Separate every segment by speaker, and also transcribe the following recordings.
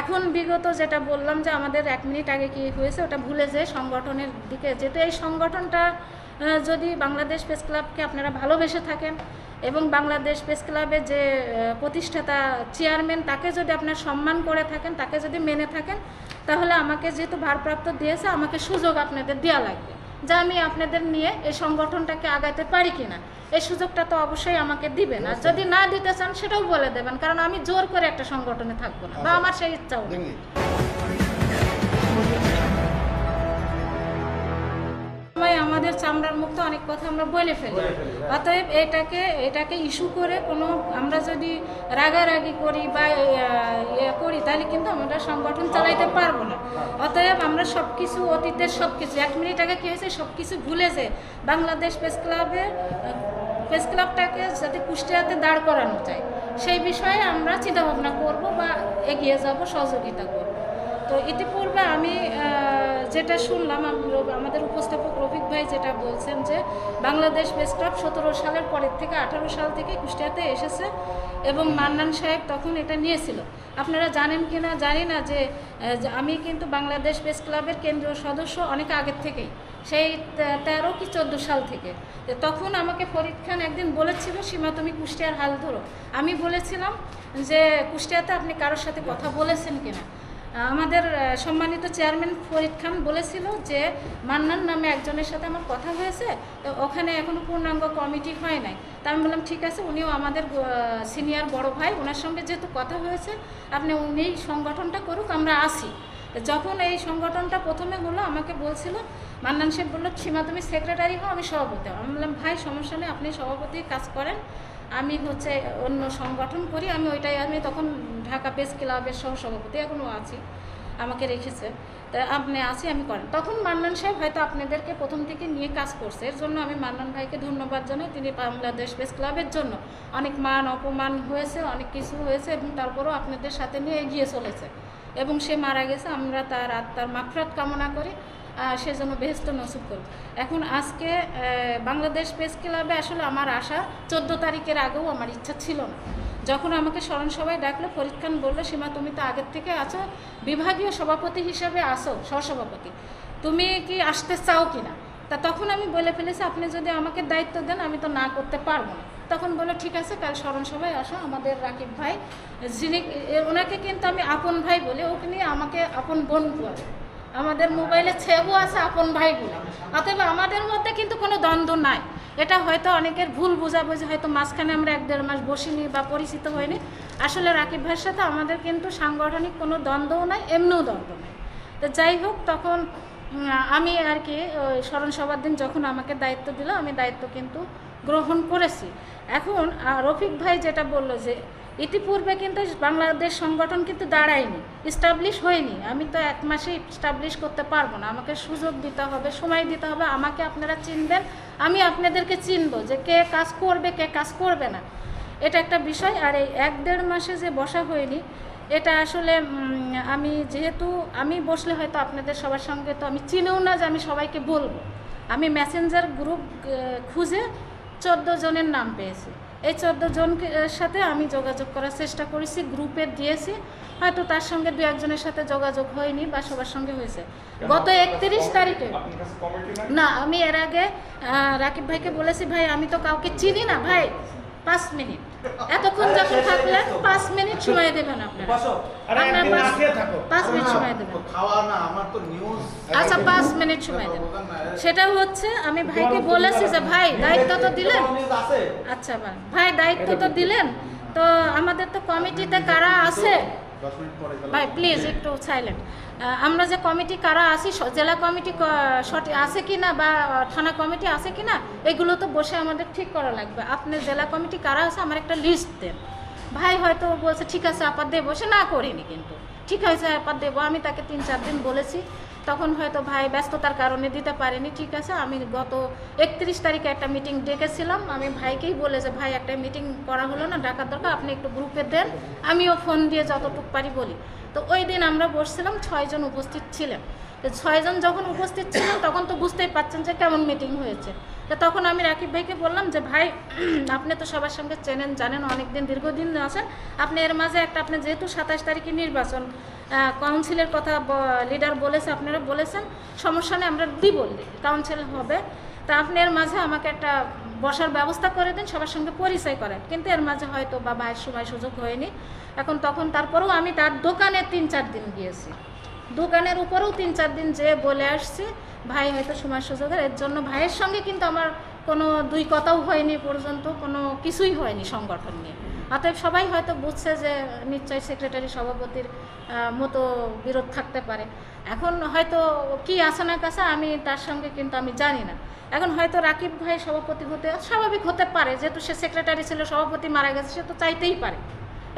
Speaker 1: এখন বিগত যেটা বললাম যে আমাদের এক মিনিট আগে কি হয়েছে, ওটা ভুলে যে সংগঠনের দিকে যেহেতু এই সংগঠনটা যদি বাংলাদেশ প্রেস ক্লাবকে আপনারা ভালোবেসে থাকেন এবং বাংলাদেশ প্রেস ক্লাবের যে প্রতিষ্ঠাতা চেয়ারম্যান, তাকে যদি আপনার সম্মান করে থাকেন, তাকে যদি মেনে থাকেন, তাহলে আমাকে যেহেতু ভারপ্রাপ্ত দিয়েছে, আমাকে সুযোগ আপনাদের দেওয়া লাগবে। যে আমি আপনাদের নিয়ে এই সংগঠনটাকে আগাইতে পারি কিনা। এই সুযোগটা তো অবশ্যই আমাকে দিবেন। আর যদি না দিতে চান সেটাও বলে দেবেন কারণ আমি জোর করে একটা সংগঠনে থাকব না বা আমার সেই ইচ্ছাও আমাদের চামড়ার মুক্ত অনেক কথা আমরা বলে ফেলি। অতএব এটাকে এটাকে ইস্যু করে কোনো আমরা যদি রাগারাগি করি বা ইয়ে করি তাহলে কিন্তু আমরা সংগঠন চালাইতে পারব না। সব কিছু অতীতের সব কিছু এক মিনিট আগে কী হয়েছে? সব কিছু ভুলে যে বাংলাদেশ প্রেস ক্লাবের প্রেস ক্লাবটাকে যাতে কুষ্টিয়াতে দাঁড় করানো যায়, সেই বিষয়ে আমরা চিন্তাভাবনা করব বা এগিয়ে যাব, সহযোগিতা করব। তো ইতিপূর্বে আমি যেটা শুনলাম আমাদের উপস্থাপক রফিক ভাই যেটা বলছেন যে বাংলাদেশ ক্লাব সতেরো সালের পরের থেকে আঠারো সাল থেকে কুষ্টিয়াতে এসেছে এবং মান্নান সাহেব তখন এটা নিয়েছিল। আপনারা জানেন কি না জানি না যে আমি কিন্তু বাংলাদেশ প্রেস ক্লাবের কেন্দ্রীয় সদস্য অনেক আগের থেকেই, সেই তেরো কি চোদ্দ সাল থেকে। তখন আমাকে ফরিদ খান একদিন বলেছিল, সীমা, তুমি কুষ্টিয়ার হাল ধরো। আমি বলেছিলাম যে, কুষ্টিয়াতে আপনি কারোর সাথে কথা বলেছেন কিনা আমাদের সম্মানিত চেয়ারম্যান ফরিদ খান বলেছিল যে মান্নান নামে একজনের সাথে আমার কথা হয়েছে, তো ওখানে এখনও পূর্ণাঙ্গ কমিটি হয় নাই। তা আমি বললাম, ঠিক আছে, উনিও আমাদের সিনিয়র বড় ভাই ওনার সঙ্গে যেহেতু কথা হয়েছে, আপনি উনি সংগঠনটা করুক, আমরা আসি। যখন এই সংগঠনটা প্রথমে হলো, আমাকে বলছিল, মান্নান সাহেব বলল, সীমা, তুমি সেক্রেটারি হও, আমি সভাপতি আমি বললাম, ভাই, সমস্যা নেই, আপনি সভাপতি কাজ করেন, আমি হচ্ছে অন্য সংগঠন করি, আমি ওইটাই, আমি তখন ঢাকা প্রেস ক্লাবের সহ সভাপতি এখনও আছি, আমাকে রেখেছে। তা আপনি আছি, আমি করেন। তখন মান্নান সাহেব হয়তো আপনাদেরকে প্রথম থেকে নিয়ে কাজ করছে। এর জন্য আমি মান্নান ভাইকে ধন্যবাদ জানাই। তিনি বাংলাদেশ প্রেস ক্লাবের জন্য অনেক মান, অপমান হয়েছে, অনেক কিছু হয়েছে এবং তারপরেও আপনাদের সাথে নিয়ে এগিয়ে চলেছে। এবং সে মারা গেছে, আমরা তার আত্মার মাফরাত কামনা করি সে যেন বেহেস্ত নসিব করুক। এখন আজকে বাংলাদেশ প্রেস ক্লাবে আসলে আমার আশা চোদ্দ তারিখের আগেও আমার ইচ্ছা ছিল না। যখন আমাকে স্মরণ সভায় ডাকলো ফরিদ খান বলল, সীমা, তুমি তো আগের থেকে আছো, বিভাগীয় সভাপতি হিসেবে আসো, সহসভাপতি। তুমি কি আসতে চাও কি না তা তখন আমি বলে ফেলেছি, আপনি যদি আমাকে দায়িত্ব দেন, আমি তো না করতে পারব না। তখন বলল, ঠিক আছে, কাল স্মরণ সভায় আসো, আমাদের রাকিব ভাই, যিনি ওনাকে কিন্তু আমি আপন ভাই বলি, ওকে নিয়ে আমাকে আপন বোন বলে। আমাদের মোবাইলে ছেবও আছে আপন ভাইগুলো। অতএব আমাদের মধ্যে কিন্তু কোনো দ্বন্দ্ব নাই। এটা হয়তো অনেকের ভুল বোঝাবুঝি, হয়তো মাঝখানে আমরা এক দেড় মাস বসিনি বা পরিচিত হইনি। আসলে রাকিব ভাইয়ের সাথে আমাদের কিন্তু সাংগঠনিক কোনো দ্বন্দ্বও নাই, এমনিও দ্বন্দ্ব নাই। তো যাই হোক, তখন আমি আর কি স্মরণ সভার দিন যখন আমাকে দায়িত্ব দিল, আমি দায়িত্ব কিন্তু গ্রহণ করেছি। এখন রফিক ভাই যেটা বলল যে, ইতিপূর্বে কিন্তু বাংলাদেশ সংগঠন কিন্তু দাঁড়ায়নি স্টাবলিশ হয়নি। আমি তো এক মাসে স্টাবলিশ করতে পারব না। আমাকে সুযোগ দিতে হবে, সময় দিতে হবে, আমাকে আপনারা চিনবেন, আমি আপনাদেরকে চিনব যে কে কাজ করবে, কে কাজ করবে না। এটা একটা বিষয়। আর এই এক দেড় মাসে যে বসা হয়নি, এটা আসলে আমি যেহেতু, আমি বসলে হয়তো আপনাদের সবার সঙ্গে তো আমি চিনেও না যে আমি সবাইকে বলব। আমি মেসেঞ্জার গ্রুপ খুঁজে চোদ্দ জনের নাম পেয়েছি। এই চোদ্দ জনকে সাথে আমি যোগাযোগ করার চেষ্টা করেছি গ্রুপে দিয়েছি। হয়তো তার সঙ্গে দু একজনের সাথে যোগাযোগ হয়নি বা সবার সঙ্গে হয়েছে। গত একত্রিশ তারিখে। না আমি এর আগে রাকিব ভাইকে বলেছি ভাই আমি তো কাউকে চিনি না ভাই। পাঁচ মিনিট। এতক্ষণ যখন থাকলেন পাঁচ মিনিট সময় দেবেন আপনারা। পাঁচ- মিনিট সময় দেবেন। আচ্ছা পাঁচ মিনিট সময় দেবেন সেটা হচ্ছে আমি ভাইকে বলেছি যে ভাই দায়িত্ব তো দিলেন? আচ্ছা ভাই। ভাই দায়িত্ব তো দিলেন। তো আমাদের তো কমিটিতে কারা আছে? ভাই প্লিজ একটু সাইলেন্ট আমরা যে কমিটি কারা আছি জেলা কমিটি আছে কি না বা থানা কমিটি আছে কি না এগুলো তো বসে আমাদের ঠিক করা লাগবে। আপনি জেলা কমিটি কারা আছে, আমার একটা লিস্ট দেন। ভাই হয়তো বলছে, ঠিক আছে, আপাত দেবো সে না, করিনি কিন্তু। ঠিক আছে আপাত দেবো আমি তাকে তিন চার দিন বলেছি। তখন হয়তো ভাই ব্যস্ততার কারণে দিতে পারেনি। ঠিক আছে, আমি গত একত্রিশ তারিখে একটা মিটিং ডেকেছিলাম। আমি ভাইকেই বলে যে, ভাই, একটা মিটিং করা হলো না ডাকার দরকার, আপনি একটু গ্রুপে দেন। আমিও ফোন দিয়ে যতটুকু পারি বলি। তো ওই দিন আমরা বসছিলাম, ছয়জন উপস্থিত ছিলেন। তো ছয়জন যখন উপস্থিত ছিলেন, তখন তো বুঝতেই পারছেন যে কেমন মিটিং হয়েছে। তো তখন আমি রাকিব ভাইকে বললাম যে, ভাই, আপনি তো সবার সঙ্গে চেনেন, জানেন অনেক দিন দীর্ঘদিন আছেন। আপনি এর মাঝে একটা, আপনি যেহেতু সাতাশ তারিখে নির্বাচন কাউন্সিলের কথা লিডার বলেছে, আপনারা বলেছেন, সমস্যা নেই, আমরা দিব। কাউন্সিল হবে। তা আপনি এর মাঝে আমাকে একটা বসার ব্যবস্থা করে দিন, সবার সঙ্গে পরিচয় করেন। কিন্তু এর মাঝে হয়তো বা ভাইয়ের সময় সুযোগ হয়নি। এখন তখন তারপরেও আমি তার দোকানে তিন চার দিন গিয়েছি। দোকানের উপরেও তিন চার দিন যে বলে আসছি, ভাই, হয়তো সময় সুযোগের এর জন্য ভাইয়ের সঙ্গে কিন্তু আমার কোনো দুই কথাও হয়নি পর্যন্ত, কোনো কিছুই হয়নি সংগঠন নিয়ে। অতএব সবাই হয়তো বুঝছে যে নিশ্চয়ই সেক্রেটারি সভাপতির মতো বিরোধ থাকতে পারে। এখন হয়তো কি আছে না কাছে আমি তার সঙ্গে কিন্তু আমি জানি না। এখন হয়তো রাকিব ভাই সভাপতি হতে, স্বাভাবিক হতে পারে, যেহেতু সে সেক্রেটারি ছিল, সভাপতি মারা গেছে, সে তো চাইতেই পারে।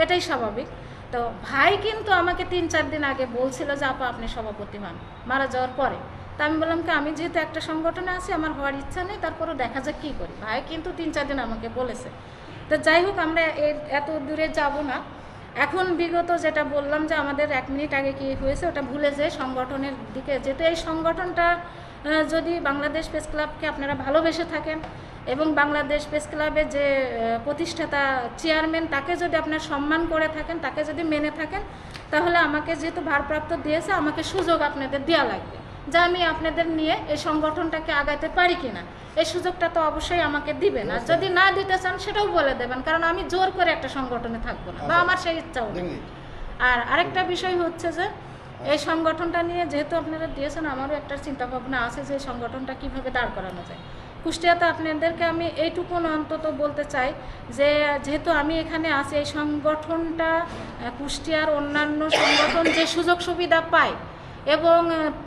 Speaker 1: এটাই স্বাভাবিক। তো ভাই কিন্তু আমাকে তিন চার দিন আগে বলছিল যে, আপা, আপনি সভাপতি হন। মারা যাওয়ার পরে। তা আমি বললাম কি, আমি যেহেতু একটা সংগঠনে আছি, আমার হওয়ার ইচ্ছা নেই, তারপরেও দেখা যাক কী করি। ভাই কিন্তু তিন চার দিন আমাকে বলেছে। তো যাই হোক, আমরা এত দূরে যাব না। এখন বিগত যেটা বললাম যে আমাদের এক মিনিট আগে কি হয়েছে, ওটা ভুলে যে সংগঠনের দিকে যেহেতু এই সংগঠনটা যদি বাংলাদেশ প্রেস ক্লাবকে আপনারা ভালোবেসে থাকেন এবং বাংলাদেশ প্রেস ক্লাবের যে প্রতিষ্ঠাতা চেয়ারম্যান, তাকে যদি আপনার সম্মান করে থাকেন, তাকে যদি মেনে থাকেন, তাহলে আমাকে যেহেতু ভারপ্রাপ্ত দিয়েছে, আমাকে সুযোগ আপনাদের দেওয়া লাগবে। যে আমি আপনাদের নিয়ে এই সংগঠনটাকে আগাতে পারি কিনা। এই সুযোগটা তো অবশ্যই আমাকে দিবেন। আর যদি না দিতে চান সেটাও বলে দেবেন। কারণ আমি জোর করে একটা সংগঠনে থাকব না বা আমার সেই ইচ্ছাও নেই। আর আরেকটা বিষয় হচ্ছে যে এই সংগঠনটা নিয়ে যেহেতু আপনারা দিয়েছেন আমারও একটা চিন্তা ভাবনা আছে যে এই সংগঠনটা কীভাবে দাঁড় করানো যায়। কুষ্টিয়াতে আপনাদেরকে আমি এইটুকু অন্তত বলতে চাই যে যেহেতু আমি এখানে আছি এই সংগঠনটা কুষ্টিয়ার অন্যান্য সংগঠন যে সুযোগ সুবিধা পায় এবং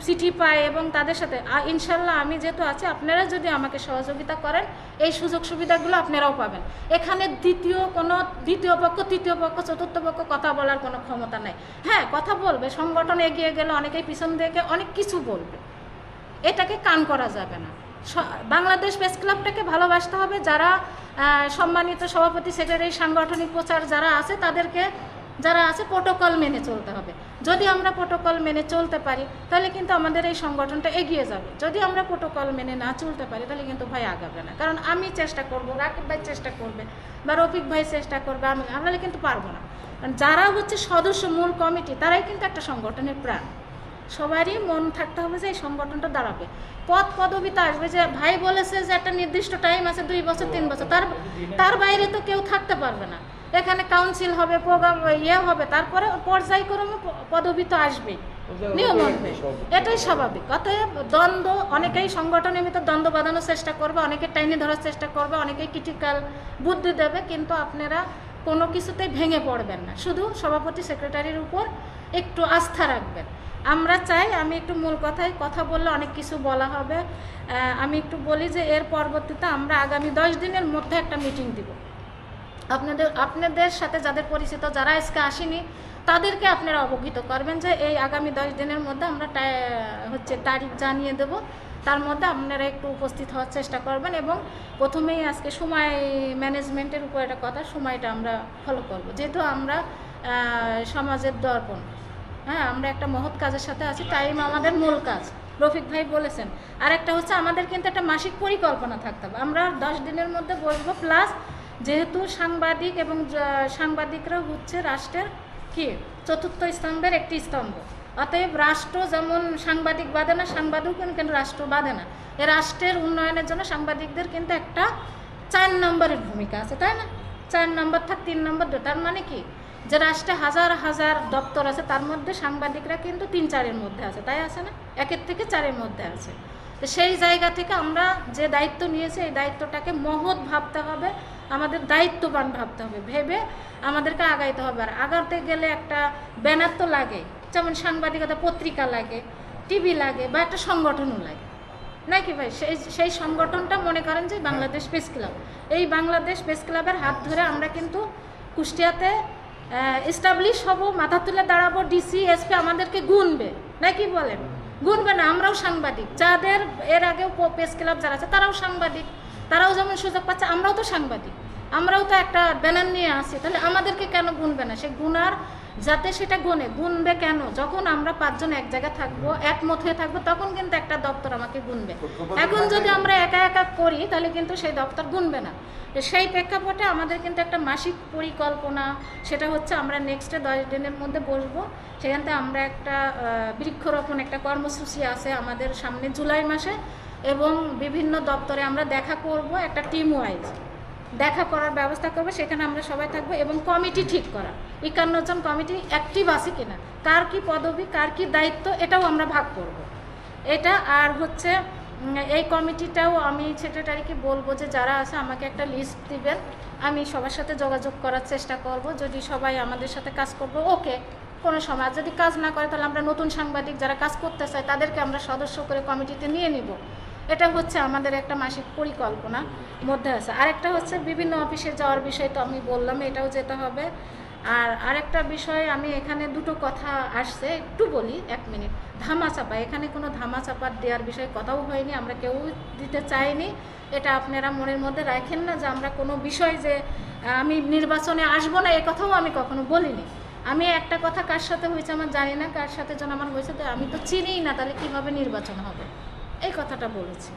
Speaker 1: চিঠি পায় এবং তাদের সাথে ইনশাল্লাহ আমি যেহেতু আছি, আপনারা যদি আমাকে সহযোগিতা করেন, এই সুযোগ সুবিধাগুলো আপনারাও পাবেন। এখানে দ্বিতীয় কোনো, দ্বিতীয় পক্ষ, তৃতীয় পক্ষ, চতুর্থ পক্ষ কথা বলার কোনো ক্ষমতা নেই। হ্যাঁ কথা বলবে, সংগঠন এগিয়ে গেলে অনেকেই পিছন থেকে অনেক কিছু বলবে। এটাকে কান করা যাবে না। বাংলাদেশ প্রেস ক্লাবটাকে ভালোবাসতে হবে, যারা সম্মানিত সভাপতি, সেক্রেটারি, সাংগঠনিক প্রচার যারা আছে, তাদেরকে, যারা আছে, প্রোটোকল মেনে চলতে হবে। যদি আমরা প্রোটোকল মেনে চলতে পারি, তাহলে কিন্তু আমাদের এই সংগঠনটা এগিয়ে যাবে। যদি আমরা প্রোটোকল মেনে না চলতে পারি, তাহলে কিন্তু ভাই আগাবে না। কারণ আমি চেষ্টা করব, রাকিব ভাই চেষ্টা করবে, বা রফিক ভাই চেষ্টা করবে, আমি আমরা কিন্তু পারব না। কারণ যারা হচ্ছে সদস্য, মূল কমিটি, তারাই কিন্তু একটা সংগঠনের প্রাণ। সবারই মন থাকতে হবে যে এই সংগঠনটা দাঁড়াবে। পদ পদবিতে আসবে যে ভাই বলেছে যে একটা নির্দিষ্ট টাইম আছে, দুই বছর, তিন বছর, তার তার বাইরে তো কেউ থাকতে পারবে না। এখানে কাউন্সিল হবে প্রোগ্রাম ইয়ে হবে তারপরে পর্যায়ক্রমে পদবি তো আসবেই নিয়ম এটাই স্বাভাবিক। অতএব দ্বন্দ্ব অনেকেই সংগঠনের ভিতর দ্বন্দ্ব বাঁধানোর চেষ্টা করবে অনেকে টাইনে ধরার চেষ্টা করবে অনেকেই ক্রিটিক্যাল বুদ্ধি দেবে কিন্তু আপনারা কোনো কিছুতেই ভেঙে পড়বেন না। শুধু সভাপতি সেক্রেটারির উপর একটু আস্থা রাখবেন। আমরা চাই আমি একটু মূল কথায় কথা বললে অনেক কিছু বলা হবে। আমি একটু বলি যে এর পরবর্তীতে আমরা আগামী দশ দিনের মধ্যে একটা মিটিং দিব। আপনাদের আপনাদের সাথে যাদের পরিচিত যারা আজকে আসেনি, তাদেরকে আপনারা অবহিত করবেন যে এই আগামী দশ দিনের মধ্যে আমরা হচ্ছে তারিখ জানিয়ে দেব। তার মধ্যে আপনারা একটু উপস্থিত হওয়ার চেষ্টা করবেন এবং প্রথমেই আজকে সময় ম্যানেজমেন্টের উপর একটা কথা, সময়টা আমরা ফলো করব। যেহেতু আমরা সমাজের দর্পণ হ্যাঁ আমরা একটা মহৎ কাজের সাথে আছি টাইম আমাদের মূল কাজ। রফিক ভাই বলেছেন আর একটা হচ্ছে আমাদের কিন্তু একটা মাসিক পরিকল্পনা থাকতে হবে। আমরা দশ দিনের মধ্যে বসবো প্লাস যেহেতু সাংবাদিক এবং সাংবাদিকরা হচ্ছে রাষ্ট্রের কি? চতুর্থ স্তম্ভের একটি স্তম্ভ। অতএব রাষ্ট্র যেমন সাংবাদিক বাঁধে না সাংবাদিক কিন্তু রাষ্ট্র বাঁধে না। এ রাষ্ট্রের উন্নয়নের জন্য সাংবাদিকদের কিন্তু একটা চার নম্বরের ভূমিকা আছে, তাই না? চার নম্বর থাক, তিন নম্বর তার মানে কি? যে রাষ্ট্রে হাজার হাজার দপ্তর আছে, তার মধ্যে সাংবাদিকরা কিন্তু তিন চারের মধ্যে আছে, তাই আছে না? একের থেকে চারের মধ্যে আছে। তো সেই জায়গা থেকে আমরা যে দায়িত্ব নিয়েছি, এই দায়িত্বটাকে মহৎ ভাবতে হবে। আমাদের দায়িত্ববান ভাবতে হবে, ভেবে আমাদেরকে আগাইতে হবে। আর আগাতে গেলে একটা ব্যানার তো লাগে, যেমন সাংবাদিকতা পত্রিকা লাগে, টিভি লাগে বা একটা সংগঠনও লাগে। নাকি ভাই? সেই সেই সংগঠনটা মনে করেন যে বাংলাদেশ প্রেস ক্লাব। এই বাংলাদেশ প্রেস ক্লাবের হাত ধরে আমরা কিন্তু কুষ্টিয়াতে এস্টাবলিশ হব, মাথা তুলে দাঁড়াবো, ডিসি, এসপি আমাদেরকে গুনবে। নাকি বলেন? গুনবে না, আমরাও সাংবাদিক। যাদের এর আগেও প্রেস ক্লাব যারা আছে, তারাও সাংবাদিক। তারাও যেমন সুযোগ পাচ্ছে, আমরাও তো সাংবাদিক। আমরাও তো একটা ব্যানার নিয়ে আসি তাহলে আমাদেরকে কেন গুনবে না? সে গুনার যাতে সেটা গুনে গুনবে কেন? যখন আমরা পাঁচজন এক জায়গায় থাকব একমত হয়ে থাকব তখন কিন্তু একটা দপ্তর আমাকে গুনবে। এখন যদি আমরা একা একা করি তাহলে কিন্তু সেই দপ্তর গুনবে না। তো সেই প্রেক্ষাপটে আমাদের কিন্তু একটা মাসিক পরিকল্পনা সেটা হচ্ছে আমরা নেক্সটে দশ দিনের মধ্যে বসবো। সেখান থেকে আমরা একটা বৃক্ষরোপণ একটা কর্মসূচি আছে আমাদের সামনে জুলাই মাসে এবং বিভিন্ন দপ্তরে আমরা দেখা করব একটা টিম ওয়াইজ দেখা করার ব্যবস্থা করব, সেখানে আমরা সবাই থাকব এবং কমিটি ঠিক করা। একান্ন জন কমিটি অ্যাক্টিভ আছে কিনা, কার কি পদবি, কার কি দায়িত্ব, এটাও আমরা ভাগ করব। এটা আর হচ্ছে এই কমিটিটাও আমি সেক্রেটারিকে বলব যে যারা আছে আমাকে একটা লিস্ট দিবেন, আমি সবার সাথে যোগাযোগ করার চেষ্টা করব, যদি সবাই আমাদের সাথে কাজ করব, ওকে, কোনো সময়। যদি কাজ না করে, তাহলে আমরা নতুন সাংবাদিক যারা কাজ করতে চাই তাদেরকে আমরা সদস্য করে কমিটিতে নিয়ে নিব। এটা হচ্ছে আমাদের একটা মাসিক পরিকল্পনা মধ্যে আছে। আরেকটা হচ্ছে বিভিন্ন অফিসে যাওয়ার বিষয় তো আমি বললাম, এটাও যেতে হবে। আর আরেকটা বিষয়, আমি এখানে দুটো কথা আসছে, একটু বলি, এক মিনিট। ধামাচাপা, এখানে কোনো ধামাচাপা দেওয়ার বিষয়ে কথাও হয়নি, আমরা কেউ দিতে চাইনি। এটা আপনারা মনের মধ্যে রাখেন না যে আমরা কোনো বিষয় যে আমি নির্বাচনে আসব না, এ কথাও আমি কখনো বলিনি। আমি একটা কথা কার সাথে হয়েছে আমার জানি না, কার সাথে যেন আমার হয়েছে, তো আমি তো চিনিই না তাহলে কীভাবে নির্বাচন হবে। এই কথাটা বলেছি।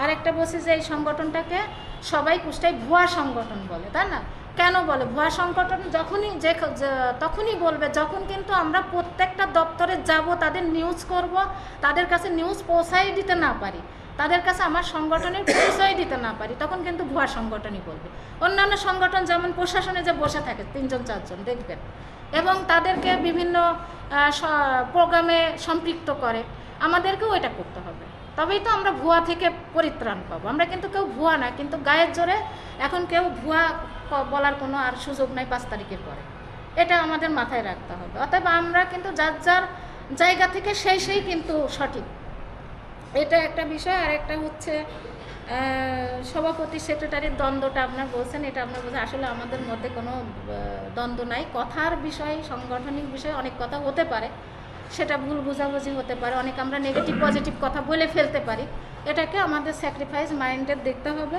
Speaker 1: আর একটা বলছি যে এই সংগঠনটাকে সবাই কুষ্টায় ভুয়া সংগঠন বলে, তাই না? কেন বলে? ভুয়া সংগঠন যখনই যে তখনই বলবে, যখন কিন্তু আমরা প্রত্যেকটা দপ্তরে যাব, তাদের নিউজ করব, তাদের কাছে নিউজ পৌঁছাই দিতে না পারি, তাদের কাছে আমার সংগঠনের পরিচয় দিতে না পারি, তখন কিন্তু ভুয়া সংগঠনই বলবে। অন্যান্য সংগঠন যেমন প্রশাসনে যে বসে থাকে, তিনজন, চারজন, দেখবেন। এবং তাদেরকে বিভিন্ন প্রোগ্রামে সম্পৃক্ত করে। আমাদেরকেও এটা করতে হবে। তবেই তো আমরা ভুয়া থেকে পরিত্রাণ পাবো। আমরা কিন্তু কেউ ভুয়া না, কিন্তু গায়ের জোরে এখন কেউ ভুয়া বলার কোনো আর সুযোগ নাই পাঁচ তারিখের পরে। এটা আমাদের মাথায় রাখতে হবে। অতএব আমরা কিন্তু যার যার জায়গা থেকে সেই সেই কিন্তু সঠিক। এটা একটা বিষয়। আর একটা হচ্ছে সভাপতি সেক্রেটারির দ্বন্দ্বটা আপনার বলছেন, এটা আপনার বলছেন আসলে আমাদের মধ্যে কোনো দ্বন্দ্ব নাই। কথার বিষয়, সাংগঠনিক বিষয় অনেক কথা হতে পারে। সেটা ভুল বোঝাবুঝি হতে পারে। অনেক আমরা নেগেটিভ পজিটিভ কথা বলে ফেলতে পারি। এটাকে আমাদের স্যাক্রিফাইস মাইন্ডের দেখতে হবে,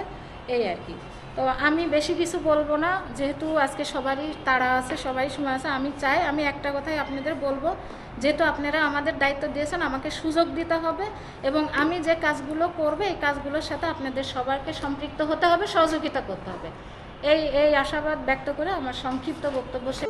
Speaker 1: এই আর কি। তো আমি বেশি কিছু বলব না, যেহেতু আজকে সবারই তাড়া আছে সবাই সময় আছে, আমি চাই, আমি একটা কথাই আপনাদের বলব, যেহেতু আপনারা আমাদের দায়িত্ব দিয়েছেন, আমাকে সুযোগ দিতে হবে এবং আমি যে কাজগুলো করব, এই কাজগুলোর সাথে আপনাদের সবাইকে সম্পৃক্ত হতে হবে, সহযোগিতা করতে হবে। এই এই আশাবাদ ব্যক্ত করে আমার সংক্ষিপ্ত বক্তব্য শেষ।